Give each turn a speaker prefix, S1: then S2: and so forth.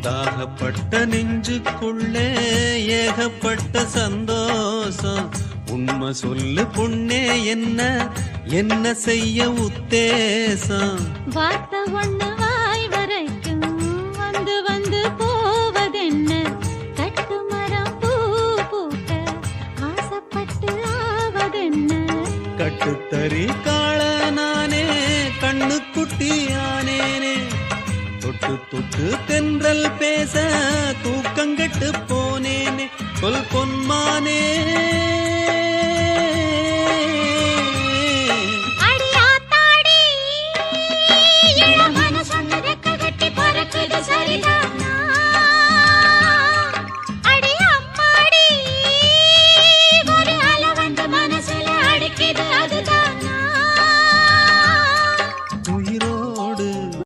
S1: தாகப்பட்ட நெஞ்சுக்குள்ளே ஏகப்பட்ட சந்தோஷம். உண்மை சொல்லு பொண்ணே என்ன என்ன செய்ய உத்தேசம்?
S2: வார்த்தை ஒண்ணு வாய் வரைக்கும் வந்து வந்து போவதென்ன? கட்டு மரம் பூ பூக்க ஆசைப்பட்டு ஆவதென்ன?
S1: கட்டுத்தறி காள நானே கண்ணுக்குட்டி ஆனேனே தொட்டு தொட்டு தென்றல் பேச தூக்கங்கட்டு போனேனே சொல் பொன்மானே.